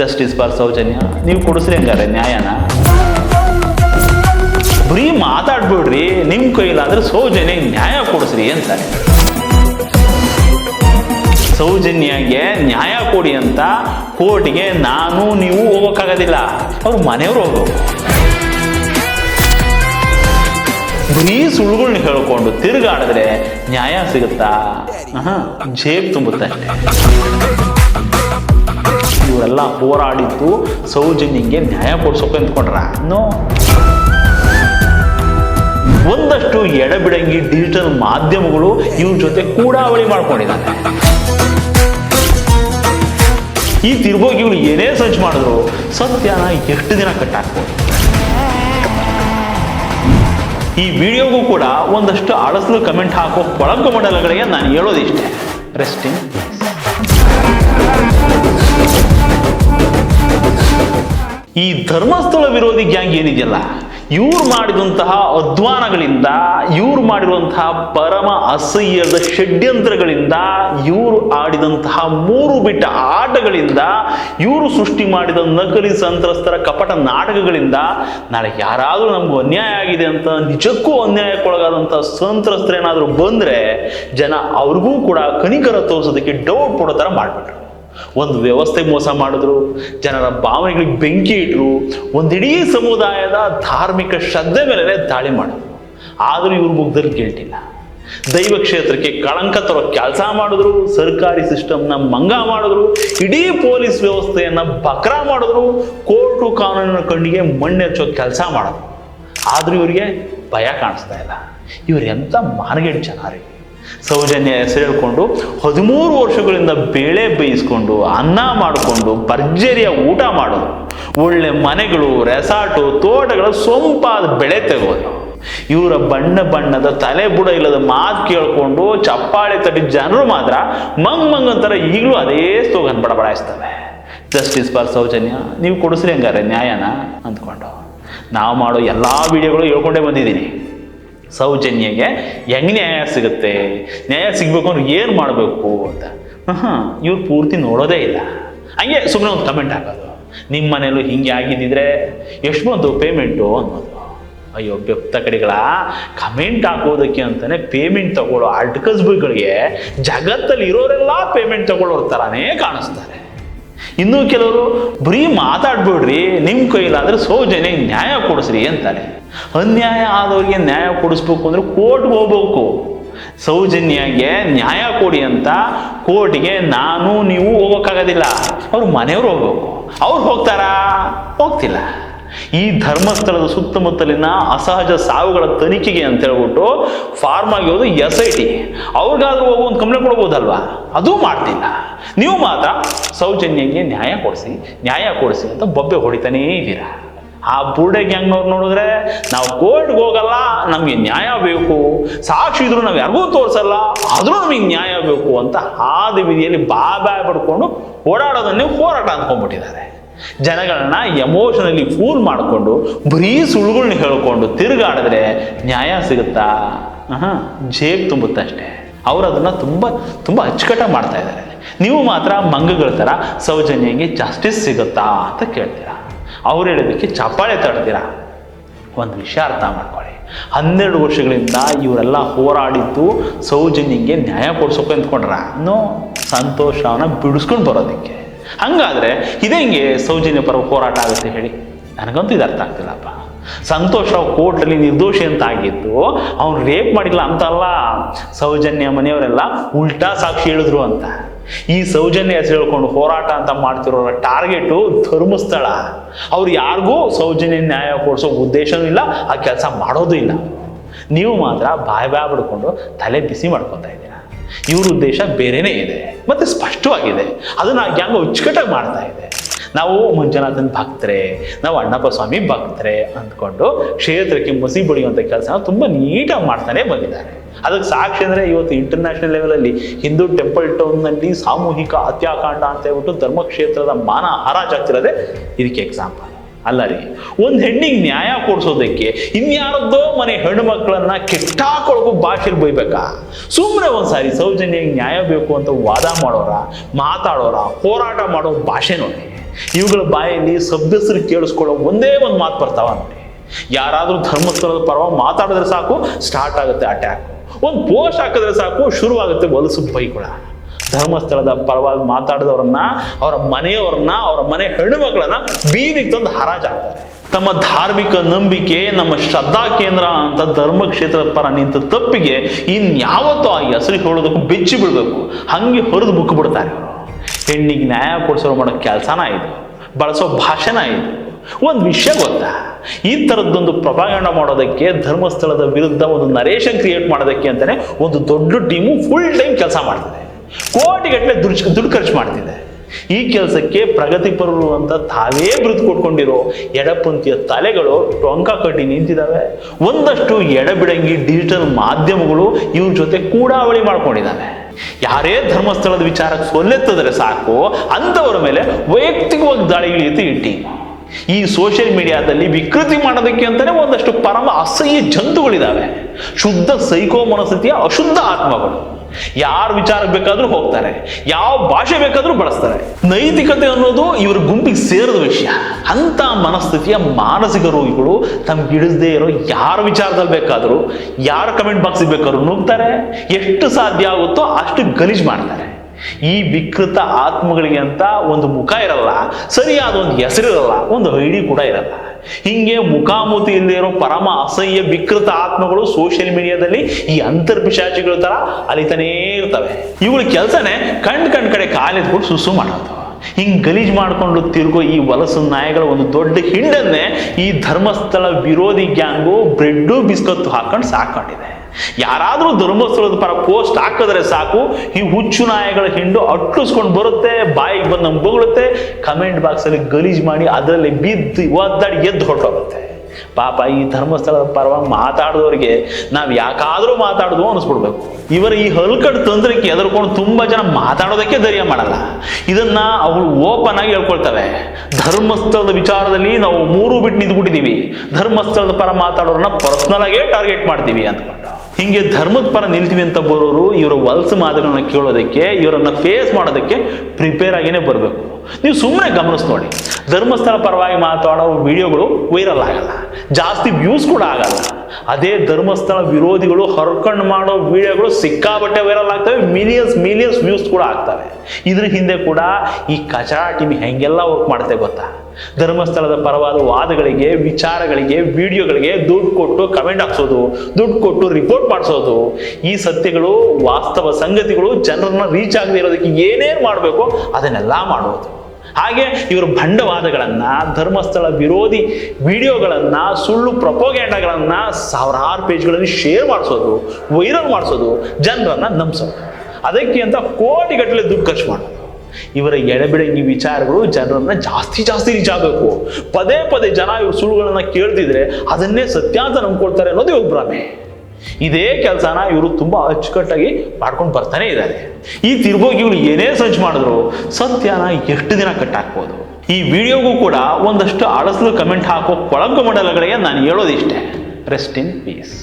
Justice for Soujanya ನೀವು ಕೊಡಿಸ್ರಿ ಹಂಗಾರೆ, ನ್ಯಾಯನ. ಬರೀ ಮಾತಾಡ್ಬಿಡ್ರಿ ನಿಮ್ಮ ಕೈಲಾದ್ರೆ ಸೌಜನ್ಯ ನ್ಯಾಯ ಕೊಡಿಸ್ರಿ ಅಂತಾರೆ ಸೌಜನ್ಯಗೆ ನ್ಯಾಯ ಕೊಡಿ ಅಂತ ಕೋರ್ಟ್ಗೆ ನಾನು, ನೀವು ಹೋಗೋಕ್ಕಾಗೋದಿಲ್ಲ. ಅವ್ರ ಮನೆಯವರು ಹೋಗ್ಬೇಕು. ಬರೀ ಸುಳ್ಳುಗಳನ್ನ ಹೇಳ್ಕೊಂಡು ತಿರುಗಾಡಿದ್ರೆ ನ್ಯಾಯ ಸಿಗುತ್ತಾ? ಜೇಬ್ ತುಂಬುತ್ತೆ. ಇವರೆಲ್ಲ ಹೋರಾಡಿದ್ದು ಸೌಜನ್ಯಂಗೆ ನ್ಯಾಯ ಕೊಡ್ಸೋಕೆ ಅಂದ್ಕೊಂಡ್ರ? ನೋ. ಒಂದಷ್ಟು ಎಡಬಿಡಂಗಿ ಡಿಜಿಟಲ್ ಮಾಧ್ಯಮಗಳು ಇವ್ರ ಜೊತೆ ಕೂಡಾವಳಿ ಮಾಡ್ಕೊಂಡಿದ್ದಾರೆ ಈ ತಿರುಗೋಗಿಗಳು ಏನೇ ಸರ್ಚ್ ಮಾಡಿದ್ರು ಸತ್ಯನ ಎಷ್ಟು ದಿನ ಕಟ್ಟಾಕ್ಬೋದು? ಈ ವಿಡಿಯೋಗೂ ಕೂಡ ಒಂದಷ್ಟು ಅಳಸಲು ಕಮೆಂಟ್ ಹಾಕೋ ಕೊಳಕು ಮಂಡಲಗಳಿಗೆ ನಾನು ಹೇಳೋದಿಷ್ಟೇ. ರೆಸ್ಟಿಂಗ್ ಈ ಧರ್ಮಸ್ಥಳ ವಿರೋಧಿ ಗ್ಯಾಂಗ್ ಏನಿದೆಯಲ್ಲ, ಇವ್ರು ಮಾಡಿದಂತಹ ಅಧ್ವಾನಗಳಿಂದ, ಇವ್ರು ಮಾಡಿರುವಂತಹ ಪರಮ ಅಸಹ್ಯದ ಷಡ್ಯಂತ್ರಗಳಿಂದ, ಇವರು ಆಡಿದಂತಹ ಮೂರು ಬಿಟ್ಟ ಆಟಗಳಿಂದ, ಇವರು ಸೃಷ್ಟಿ ಮಾಡಿದ ನಕಲಿ ಸಂತ್ರಸ್ತರ ಕಪಟ ನಾಟಕಗಳಿಂದ ನಾಳೆ ಯಾರಾದರೂ ನಮ್ಗೆ ಅನ್ಯಾಯ ಆಗಿದೆ ಅಂತ, ನಿಜಕ್ಕೂ ಅನ್ಯಾಯಕ್ಕೊಳಗಾದಂತಹ ಸಂತ್ರಸ್ತರೇನಾದರೂ ಬಂದರೆ ಜನ ಅವ್ರಿಗೂ ಕೂಡ ಕನಿಕರ ತೋರಿಸೋದಕ್ಕೆ ಡೌಟ್ ಕೊಡೋ ಥರ ಮಾಡಿಬಿಟ್ರು. ಒಂದು ವ್ಯವಸ್ಥೆ ಮೋಸ ಮಾಡಿದ್ರು, ಜನರ ಭಾವನೆಗಳಿಗೆ ಬೆಂಕಿ ಇಟ್ರು, ಒಂದಿಡೀ ಸಮುದಾಯದ ಧಾರ್ಮಿಕ ಶ್ರದ್ಧೆ ಮೇಲೆ ದಾಳಿ ಮಾಡಿದ್ರು. ಆದರೂ ಇವ್ರ ಮುಖದಲ್ಲಿ ಗೆಲ್ಟಿಲ್ಲ ದೈವ ಕ್ಷೇತ್ರಕ್ಕೆ ಕಳಂಕ ತರೋ ಕೆಲಸ ಮಾಡಿದ್ರು, ಸರ್ಕಾರಿ ಸಿಸ್ಟಮ್ನ ಮಂಗ ಮಾಡಿದ್ರು, ಇಡೀ ಪೊಲೀಸ್ ವ್ಯವಸ್ಥೆಯನ್ನ ಬಕ್ರ ಮಾಡಿದ್ರು, ಕೋರ್ಟು ಕಾನೂನಿನ ಕಣ್ಣಿಗೆ ಮಣ್ಣೆಚ್ಚೋ ಕೆಲಸ ಮಾಡಿದ್ರು. ಆದ್ರೂ ಇವರಿಗೆ ಭಯ ಕಾಣಿಸ್ತಾ ಇಲ್ಲ. ಇವ್ರು ಎಂತ ಮಾರ್ಗೆಟ್ ಜನ ರೀ ಸೌಜನ್ಯ ಹೆಸರು ಹೇಳ್ಕೊಂಡು ಹದಿಮೂರು ವರ್ಷಗಳಿಂದ ಬೇಳೆ ಬೇಯಿಸ್ಕೊಂಡು ಅನ್ನ ಮಾಡಿಕೊಂಡು ಭರ್ಜರಿಯ ಊಟ ಮಾಡೋದು. ಒಳ್ಳೆ ಮನೆಗಳು ರೆಸಾರ್ಟು ತೋಟಗಳ ಸೊಂಪಾದ ಬೆಳೆ ತೆಗೋದು ಇವರ ಬಣ್ಣ ಬಣ್ಣದ ತಲೆ ಬುಡ ಇಲ್ಲದ ಮಾತು ಕೇಳ್ಕೊಂಡು ಚಪ್ಪಾಳೆ ತಟ್ಟಿ ಜನರು ಮಾತ್ರ ಮಂಗ್ ಮಂಗ್ ಅಂತಾರೆ ಈಗಲೂ ಅದೇ ಸ್ಲೋಗನ್ ಬಡಬಡಾಯಿಸ್ತವೆ ಜಸ್ಟಿಸ್ ಫಾರ್ ಸೌಜನ್ಯ, ನೀವು ಕೊಡಿಸ್ರಿ ಹಂಗಾರೆ ನ್ಯಾಯನ ಅಂದ್ಕೊಂಡು. ನಾವು ಮಾಡೋ ಎಲ್ಲ ವಿಡಿಯೋಗಳು ಹೇಳ್ಕೊಂಡೇ ಬಂದಿದ್ದೀನಿ. ಸೌಜನ್ಯಗೆ ಹೆಂಗ್ ನ್ಯಾಯ ಸಿಗುತ್ತೆ? ನ್ಯಾಯ ಸಿಗ್ಬೇಕು ಅಂದ್ರೆ ಏನು ಮಾಡಬೇಕು ಅಂತ. ಹಾಂ ಇವ್ರು ಪೂರ್ತಿ ನೋಡೋದೇ ಇಲ್ಲ. ಹಂಗೆ ಸುಮ್ಮನೆ ಒಂದು ಕಮೆಂಟ್ ಹಾಕೋದು. ನಿಮ್ಮ ಮನೇಲೂ ಹಿಂಗೆ ಆಗಿದ್ದಿದ್ರೆ ಎಷ್ಟು ಬಂತು? ಪೇಮೆಂಟು ಅನ್ನೋದು. ಅಯ್ಯೋ ಬೆಪ್ತ ಕಡೆಗಳ ಕಮೆಂಟ್ ಹಾಕೋದಕ್ಕೆ ಅಂತಾನೆ ಪೇಮೆಂಟ್ ತಗೊಳ್ಳೋ ಅಡ್ಕಸ್ಬುಗಳಿಗೆ ಜಗತ್ತಲ್ಲಿ ಇರೋರೆಲ್ಲ ಪೇಮೆಂಟ್ ತಗೊಳ್ಳೋರ ಥರನೇ ಕಾಣಿಸ್ತಾರೆ. ಇನ್ನೂ ಕೆಲವರು ಬರೀ ಮಾತಾಡ್ಬಿಡ್ರಿ ನಿಮ್ಮ ಕೈಲಾದ್ರೆ ಸೌಜನ್ಯ ನ್ಯಾಯ ಕೊಡಿಸ್ರಿ ಅಂತಾರೆ. ಅನ್ಯಾಯ ಆದವ್ರಿಗೆ ನ್ಯಾಯ ಕೊಡಿಸ್ಬೇಕು ಅಂದ್ರೆ ಕೋರ್ಟ್ಗೆ ಹೋಗ್ಬೇಕು. ಸೌಜನ್ಯಗೆ ನ್ಯಾಯ ಕೊಡಿ ಅಂತ ಕೋರ್ಟ್ಗೆ ನಾನು ನೀವು ಹೋಗೋಕ್ಕಾಗೋದಿಲ್ಲ. ಅವ್ರ ಮನೆಯವ್ರು ಹೋಗ್ಬೇಕು. ಅವ್ರು ಹೋಗ್ತಾರಾ? ಹೋಗ್ತಿಲ್ಲ. ಈ ಧರ್ಮಸ್ಥಳದ ಸುತ್ತಮುತ್ತಲಿನ ಅಸಹಜ ಸಾವುಗಳ ತನಿಖೆಗೆ ಅಂತ ಹೇಳ್ಬಿಟ್ಟು ಫಾರ್ಮ್ ಆಗಿರೋದು ಎಸ್ ಐ ಟಿ. ಅವ್ರಿಗಾದ್ರೂ ಹೋಗಿ ಒಂದು ಕಂಪ್ಲೇಂಟ್ ಕೊಡ್ಬೋದಲ್ವಾ? ಅದೂ ಮಾಡ್ತಿಲ್ಲ. ನೀವು ಮಾತ್ರ ಸೌಜನ್ಯಗೆ ನ್ಯಾಯ ಕೊಡಿಸಿ ನ್ಯಾಯ ಕೊಡಿಸಿ ಅಂತ ಬೊಬ್ಬೆ ಹೊಡಿತಾನೇ ಇದ್ದೀರಾ. ಆ ಬುರ್ಡೆ ಗ್ಯಾಂಗ್ನವ್ರು ನೋಡಿದ್ರೆ, ನಾವು ಕೋರ್ಟ್ಗೆ ಹೋಗಲ್ಲ, ನಮಗೆ ನ್ಯಾಯ ಬೇಕು. ಸಾಕ್ಷಿ ಇದ್ರು ನಾವು ಯಾರಿಗೂ ತೋರಿಸಲ್ಲ, ಆದರೂ ನಮಗೆ ನ್ಯಾಯ ಬೇಕು ಅಂತ ಹಾದಿ ಬೀದಿಯಲ್ಲಿ ಬಾ ಬಾಯ್ ಪಡ್ಕೊಂಡು ಓಡಾಡೋದನ್ನೇ ಹೋರಾಟ ಅಂದ್ಕೊಂಡ್ಬಿಟ್ಟಿದ್ದಾರೆ. ಜನಗಳನ್ನ ಎಮೋಷನಲಿ ಫೂಲ್ ಮಾಡಿಕೊಂಡು, ಬರೀ ಸುಳ್ಳುಗಳನ್ನ ಹೇಳ್ಕೊಂಡು ತಿರುಗಾಡಿದ್ರೆ ನ್ಯಾಯ ಸಿಗುತ್ತಾ? ಹಾಂ ಜೇಬ್ ತುಂಬುತ್ತಷ್ಟೇ ಅವ್ರು ಅದನ್ನ ತುಂಬ ತುಂಬ ಅಚ್ಚುಕಟ್ಟ ಮಾಡ್ತಾ ಇದ್ದಾರೆ. ನೀವು ಮಾತ್ರ ಮಂಗಗಳ ಥರ ಸೌಜನ್ಯಂಗೆ ಜಸ್ಟಿಸ್ ಸಿಗುತ್ತಾ ಅಂತ ಕೇಳ್ತೀರಾ? ಅವ್ರು ಹೇಳೋದಕ್ಕೆ ಚಪ್ಪಾಳೆ ತಡ್ತೀರಾ ಒಂದು ವಿಷಯ ಅರ್ಥ ಮಾಡ್ಕೊಳ್ಳಿ. ಹನ್ನೆರಡು ವರ್ಷಗಳಿಂದ ಇವರೆಲ್ಲ ಹೋರಾಡಿದ್ದು ಸೌಜನ್ಯಂಗೆ ನ್ಯಾಯ ಕೊಡ್ಸೋಕೆ ಅಂದ್ಕೊಂಡ್ರ? ಅನ್ನೋ ಸಂತೋಷವನ್ನ ಬಿಡಿಸ್ಕೊಂಡು ಬರೋದಕ್ಕೆ. ಹಂಗಾದ್ರೆ ಇದಂಗೆ ಸೌಜನ್ಯ ಪರ ಹೋರಾಟ ಆಗುತ್ತೆ ಹೇಳಿ. ನನಗಂತೂ ಇದು ಅರ್ಥ ಆಗ್ತಿಲ್ಲಪ್ಪ. ಸಂತೋಷ ಕೋರ್ಟಲ್ಲಿ ನಿರ್ದೋಷಿ ಅಂತ ಆಗಿದ್ದು, ಅವ್ನು ರೇಪ್ ಮಾಡಿಲ್ಲ ಅಂತಲ್ಲ, ಸೌಜನ್ಯ ಮನೆಯವರೆಲ್ಲ ಉಲ್ಟಾ ಸಾಕ್ಷಿ ಹೇಳಿದ್ರು ಅಂತ. ಈ ಸೌಜನ್ಯ ಹೆಸರು ಹೇಳ್ಕೊಂಡು ಹೋರಾಟ ಅಂತ ಮಾಡ್ತಿರೋರ ಟಾರ್ಗೆಟು ಧರ್ಮಸ್ಥಳ. ಅವ್ರು ಯಾರಿಗೂ ಸೌಜನ್ಯ ನ್ಯಾಯ ಕೊಡಿಸೋ ಉದ್ದೇಶನೂ ಇಲ್ಲ, ಆ ಕೆಲಸ ಮಾಡೋದು ಇಲ್ಲ. ನೀವು ಮಾತ್ರ ಬಾಯ್ ಬಾಯ್ ಬಿಡ್ಕೊಂಡು ತಲೆ ಬಿಸಿ ಮಾಡ್ಕೊತಾ ಇದ್ದೀರಾ. ಇವ್ರ ಉದ್ದೇಶ ಬೇರೆನೇ ಇದೆ, ಮತ್ತೆ ಸ್ಪಷ್ಟವಾಗಿದೆ. ಅದನ್ನ ಹೆಂಗೆ ಅಚ್ಚುಕಟ್ಟಾಗಿ ಮಾಡ್ತಾ ಇದೆ. ನಾವು ಮಂಜುನಾಥನ್ ಭಕ್ತರೆ, ನಾವು ಅಣ್ಣಪ್ಪ ಸ್ವಾಮಿ ಭಕ್ತರೆ ಅಂದ್ಕೊಂಡು ಕ್ಷೇತ್ರಕ್ಕೆ ಮಸಿ ಬಡಿಯುವಂಥ ಕೆಲಸ ತುಂಬ ನೀಟಾಗಿ ಮಾಡ್ತಾನೆ ಬಂದಿದ್ದಾರೆ. ಅದಕ್ಕೆ ಸಾಕ್ಷಿ ಅಂದರೆ ಇವತ್ತು ಇಂಟರ್ನ್ಯಾಷನಲ್ ಲೆವೆಲಲ್ಲಿ ಹಿಂದೂ ಟೆಂಪಲ್ ಟೌನ್ನಲ್ಲಿ ಸಾಮೂಹಿಕ ಹತ್ಯಾಕಾಂಡ ಅಂತ ಹೇಳ್ಬಿಟ್ಟು ಧರ್ಮಕ್ಷೇತ್ರದ ಮಾನ ಹರಾಜಾಗ್ತಿರೋದೆ ಇದಕ್ಕೆ ಎಕ್ಸಾಂಪಲ್ ಅಲ್ಲ ರೀ, ಒಂದು ಹೆಣ್ಣಿಗೆ ನ್ಯಾಯ ಕೊಡಿಸೋದಕ್ಕೆ ಇನ್ಯಾರದ್ದೋ ಮನೆ ಹೆಣ್ಣು ಮಕ್ಕಳನ್ನ ಕೆಟ್ಟಾಕೊಳಗು ಭಾಷೆಲಿ ಬೈಬೇಕಾ? ಸುಮ್ಮನೆ ಒಂದ್ಸಾರಿ ಸೌಜನ್ಯ ನ್ಯಾಯ ಬೇಕು ಅಂತ ವಾದ ಮಾಡೋರ, ಮಾತಾಡೋರ, ಹೋರಾಟ ಮಾಡೋ ಭಾಷೆ ನೋಡಿ. ಇವುಗಳ ಬಾಯಲ್ಲಿ ಸಭ್ಯಸರು ಕೇಳಿಸ್ಕೊಳ್ಳೋ ಒಂದೇ ಒಂದು ಮಾತು ಬರ್ತಾವ ಯಾರಾದರೂ ಧರ್ಮಸ್ಥಳದ ಪರವ ಮಾತಾಡಿದ್ರೆ ಸಾಕು ಸ್ಟಾರ್ಟ್ ಆಗುತ್ತೆ ಅಟ್ಯಾಕ್ ಒಂದು ಪೋಸ್ಟ್ ಹಾಕಿದ್ರೆ ಸಾಕು, ಶುರುವಾಗುತ್ತೆ ಹೊಲಸು ಕೂಡ ಧರ್ಮಸ್ಥಳದ ಪರವಾಗಿ ಮಾತಾಡಿದವ್ರನ್ನ, ಅವರ ಮನೆಯವ್ರನ್ನ, ಅವರ ಮನೆ ಹೆಣ್ಣು ಮಕ್ಕಳನ್ನ ಬೀದಿಗೆ ತಂದು ಹರಾಜಾಗ್ತಾರೆ ತಮ್ಮ ಧಾರ್ಮಿಕ ನಂಬಿಕೆ, ನಮ್ಮ ಶ್ರದ್ಧಾ ಕೇಂದ್ರ ಅಂತ ಧರ್ಮ ಕ್ಷೇತ್ರದ ಪರ ನಿಂತ ತಪ್ಪಿಗೆ ಇನ್ಯಾವತ್ತೂ ಆ ಹೆಸರು ಹೇಳೋದಕ್ಕೂ ಬೆಚ್ಚಿ ಬಿಡಬೇಕು ಹಂಗೆ ಹೊರದು ಬುಕ್ ಬಿಡ್ತಾರೆ. ಹೆಣ್ಣಿಗೆ ನ್ಯಾಯ ಕೊಡಿಸೋ ಮಾಡೋ ಕೆಲಸನ ಇದು, ಬಳಸೋ ಭಾಷೆನ ಇದು. ಒಂದು ವಿಷಯ ಗೊತ್ತಾ? ಈ ಥರದ್ದೊಂದು ಪ್ರಭಾಗಣ ಮಾಡೋದಕ್ಕೆ, ಧರ್ಮಸ್ಥಳದ ವಿರುದ್ಧ ಒಂದು ನರೇಶನ್ ಕ್ರಿಯೇಟ್ ಮಾಡೋದಕ್ಕೆ ಅಂತಲೇ ಒಂದು ದೊಡ್ಡ ಟೀಮು ಫುಲ್ ಟೈಮ್ ಕೆಲಸ ಮಾಡ್ತಿದೆ. ಕೋಟಿಗಟ್ಟಲೆ ದುಡ್ಡು ದುಡ್ಡು ಖರ್ಚು ಮಾಡ್ತಿದೆ. ಈ ಕೆಲಸಕ್ಕೆ ಪ್ರಗತಿಪರರು ಅಂತ ತಾವೇ ಬಿರುದು ಕೊಟ್ಕೊಂಡಿರೋ ಎಡಪಂಥೀಯ ತಲೆಗಳು ಟೊಂಕ ಕಟ್ಟಿ ನಿಂತಿದ್ದಾವೆ ಒಂದಷ್ಟು ಎಡಬಿಡಂಗಿ ಡಿಜಿಟಲ್ ಮಾಧ್ಯಮಗಳು ಇವ್ರ ಜೊತೆ ಕೂಡಾವಳಿ ಮಾಡ್ಕೊಂಡಿದ್ದಾವೆ ಯಾರೇ ಧರ್ಮಸ್ಥಳದ ವಿಚಾರಕ್ಕೆ ಸೊಲ್ಲೆತ್ತಿದ್ರೆ ಸಾಕು, ಅಂಥವ್ರ ಮೇಲೆ ವೈಯಕ್ತಿಕವಾಗಿ ಈ ಟೀಮ್ ಈ ಸೋಷಿಯಲ್ ಮೀಡಿಯಾದಲ್ಲಿ ವಿಕೃತಿ ಮಾಡೋದಕ್ಕೆ ಅಂತಾನೆ ಒಂದಷ್ಟು ಪರಮ ಅಸಹ್ಯ ಜಂತುಗಳಿದ್ದಾವೆ ಶುದ್ಧ ಸೈಕೋ ಮನಸ್ಥಿತಿಯ ಅಶುದ್ಧ ಆತ್ಮಗಳು. ಯಾರ ವಿಚಾರಕ್ಕೆ ಬೇಕಾದ್ರೂ ಹೋಗ್ತಾರೆ, ಯಾವ ಭಾಷೆ ಬೇಕಾದ್ರೂ ಬಳಸ್ತಾರೆ. ನೈತಿಕತೆ ಅನ್ನೋದು ಇವರ ಗುಂಪಿಗೆ ಸೇರಿದ ವಿಷಯ. ಅಂತ ಮನಸ್ಥಿತಿಯ ಮಾನಸಿಕ ರೋಗಿಗಳು ತಮ್ಗೆ ಹಿಡಿಸದೇ ಇರೋ ಯಾರ ವಿಚಾರದಲ್ಲಿ ಬೇಕಾದರೂ, ಯಾರ ಕಮೆಂಟ್ ಬಾಕ್ಸಿಗೆ ಬೇಕಾದ್ರೂ ನುಗ್ತಾರೆ. ಎಷ್ಟು ಸಾಧ್ಯ ಆಗುತ್ತೋ ಅಷ್ಟು ಗಲೀಜು ಮಾಡ್ತಾರೆ. ಈ ವಿಕೃತ ಆತ್ಮಗಳಿಗೆ ಅಂತ ಒಂದು ಮುಖ ಇರಲ್ಲ, ಸರಿಯಾದ ಒಂದು ಹೆಸರಿರಲ್ಲ, ಒಂದು ಐಡಿ ಕೂಡ ಇರಲ್ಲ. ಹಿಂಗೆ ಮುಖಾಮುಖಿ ಇಲ್ಲದೆ ಇರೋ ಪರಮ ಅಸಹ್ಯ ವಿಕೃತ ಆತ್ಮಗಳು ಸೋಷಿಯಲ್ ಮೀಡಿಯಾದಲ್ಲಿ ಈ ಅಂತರ್ಪಿಶಾಚಿಗಳ ತರ ಅಲಿತಾನೇ ಇರ್ತವೆ. ಇವುಗಳ ಕೆಲಸನೇ ಕಣ್ ಕಣ್ ಕಡೆ ಕಾಲಿದ್ಬಿಟ್ಟು ಸುಸು ಮಾಡೋದು ಹಿಂಗ್ ಗಲೀಜ್ ಮಾಡ್ಕೊಂಡು ತಿರುಗೋ ಈ ವಲಸು ನಾಯಿಗಳ ಒಂದು ದೊಡ್ಡ ಹಿಂಡನ್ನೇ ಈ ಧರ್ಮಸ್ಥಳ ವಿರೋಧಿ ಗ್ಯಾಂಗು ಬ್ರೆಡ್ಡು, ಬಿಸ್ಕತ್ತು ಹಾಕೊಂಡು ಸಾಕೊಂಡಿದೆ. ಯಾರಾದರೂ ಧರ್ಮಸ್ಥಳದ ಪರ ಪೋಸ್ಟ್ ಹಾಕಿದ್ರೆ ಸಾಕು, ಈ ಹುಚ್ಚು ನಾಯಿಗಳ ಹಿಂಡು ಅಟ್ಲಿಸ್ಕೊಂಡು ಬರುತ್ತೆ, ಬಾಯಿಗೆ ಬಂದು ನಮ್ಗೆ ಬೊಗಳುತ್ತೆ ಕಮೆಂಟ್ ಬಾಕ್ಸಲ್ಲಿ ಗಲೀಜ್ ಮಾಡಿ ಅದರಲ್ಲಿ ಬಿದ್ದು ಒದ್ದಾಡಿ ಎದ್ದು ಹೊರಟೋಗುತ್ತೆ. ಪಾಪ ಈ ಧರ್ಮಸ್ಥಳದ ಪರವಾಗಿ ಮಾತಾಡಿದವರಿಗೆ ನಾವು ಯಾಕಾದರೂ ಮಾತಾಡಿದ್ವು ಅನಿಸ್ಬಿಡ್ಬೇಕು ಇವರ ಈ ಹಲ್ಕಡ್ ತೊಂದರೆಗೆ ಎದುರ್ಕೊಂಡು ತುಂಬ ಜನ ಮಾತಾಡೋದಕ್ಕೆ ಧೈರ್ಯ ಮಾಡಲ್ಲ. ಇದನ್ನ ಅವಳು ಓಪನ್ ಆಗಿ ಹೇಳ್ಕೊಳ್ತವೆ. ಧರ್ಮಸ್ಥಳದ ವಿಚಾರದಲ್ಲಿ ನಾವು ಮೂರು ಬಿಟ್ಟು ನಿಂತ್ಬಿಟ್ಟಿದೀವಿ ಧರ್ಮಸ್ಥಳದ ಪರ ಮಾತಾಡೋರನ್ನ ಪರ್ಸನಲ್ ಆಗೇ ಟಾರ್ಗೆಟ್ ಮಾಡ್ತೀವಿ ಅಂದ್ಕೊಂಡು. ಹಿಂಗೆ ಧರ್ಮದ ಪರ ನಿಲ್ತೀವಿ ಅಂತ ಬರೋರು ಇವರ ವಲಸು ಮಾತುಗಳನ್ನ ಕೇಳೋದಕ್ಕೆ, ಇವರನ್ನ ಫೇಸ್ ಮಾಡೋದಕ್ಕೆ ಪ್ರಿಪೇರ್ ಆಗಿನೇ ಬರಬೇಕು. ನೀವು ಸುಮ್ಮನೆ ಗಮನಿಸ್ ನೋಡಿ ಧರ್ಮಸ್ಥಳ ಪರವಾಗಿ ಮಾತಾಡೋ ವಿಡಿಯೋಗಳು ವೈರಲ್ ಆಗಲ್ಲ. ಜಾಸ್ತಿ ವ್ಯೂಸ್ ಕೂಡ ಆಗಲ್ಲ. ಅದೇ ಧರ್ಮಸ್ಥಳ ವಿರೋಧಿಗಳು ಹರ್ಕೊಂಡು ಮಾಡೋ ವಿಡಿಯೋಗಳು ಸಿಕ್ಕಾಬಟ್ಟೆ ವೈರಲ್ ಆಗ್ತವೆ ಮಿಲಿಯನ್ಸ್ ಮಿಲಿಯನ್ಸ್ ವ್ಯೂಸ್ ಕೂಡ ಆಗ್ತವೆ. ಇದ್ರ ಹಿಂದೆ ಕೂಡ ಈ ಕಚರಾ ಟೀಮ್ ಹೆಂಗೆಲ್ಲ ವರ್ಕ್ ಮಾಡುತ್ತೆ ಗೊತ್ತಾ? ಧರ್ಮಸ್ಥಳದ ಪರವಾದ ವಾದಗಳಿಗೆ, ವಿಚಾರಗಳಿಗೆ, ವಿಡಿಯೋಗಳಿಗೆ ದುಡ್ಡು ಕೊಟ್ಟು ಕಮೆಂಟ್ ಹಾಕ್ಸೋದು, ದುಡ್ಡು ಕೊಟ್ಟು ರಿಪೋರ್ಟ್ ಮಾಡಿಸೋದು. ಈ ಸತ್ಯಗಳು ವಾಸ್ತವ ಸಂಗತಿಗಳು ಜನರನ್ನ ರೀಚ್ ಆಗದೆ ಇರೋದಕ್ಕೆ ಏನೇನು ಮಾಡಬೇಕು ಅದನ್ನೆಲ್ಲ ಮಾಡುವುದು. ಹಾಗೆ ಇವರು ಭಂಡವಾದಗಳನ್ನು, ಧರ್ಮಸ್ಥಳ ವಿರೋಧಿ ವಿಡಿಯೋಗಳನ್ನು, ಸುಳ್ಳು ಪ್ರಪೋಗ್ಯಾಂಡಗಳನ್ನ ಸಾವಿರಾರು ಪೇಜ್ಗಳಲ್ಲಿ ಶೇರ್ ಮಾಡಿಸೋದು, ವೈರಲ್ ಮಾಡಿಸೋದು ಜನರನ್ನು ನಂಬಿಸೋದು. ಅದಕ್ಕೆ ಅಂತ ಕೋಟಿಗಟ್ಟಲೆ ದುಡ್ಡು ಖರ್ಚು ಮಾಡೋದು. ಇವರ ಎಡಬಿಡಂಗಿ ವಿಚಾರಗಳು ಜನರನ್ನ ಜಾಸ್ತಿ ಜಾಸ್ತಿ ರೀಚ್ ಆಗಬೇಕು. ಪದೇ ಪದೇ ಜನ ಇವ್ರ ಸುಳ್ಳುಗಳನ್ನ ಕೇಳ್ತಿದ್ರೆ ಅದನ್ನೇ ಸತ್ಯ ಅಂತ ನಂಬ್ಕೊಳ್ತಾರೆ ಅನ್ನೋದು ಇವ್ರ ಭ್ರಮೆ. ಇದೇ ಕೆಲಸನ ಇವರು ತುಂಬಾ ಅಚ್ಚುಕಟ್ಟಾಗಿ ಮಾಡ್ಕೊಂಡು ಬರ್ತಾನೆ ಇದ್ದಾರೆ. ಈ ತಿರುಗೋಗಿಗಳು ಏನೇ ಸರ್ಚ್ ಮಾಡಿದ್ರು ಸತ್ಯನ ಎಷ್ಟು ದಿನ ಕಟ್ಟಾಕ್ಬೋದು. ಈ ವಿಡಿಯೋಗೂ ಕೂಡ ಒಂದಷ್ಟು ಅಳಸಲು ಕಮೆಂಟ್ ಹಾಕೋ ಕೊಳಕು ಮಂಡಲಗಳಿಗೆ ನಾನು ಹೇಳೋದಿಷ್ಟೇ. Rest in peace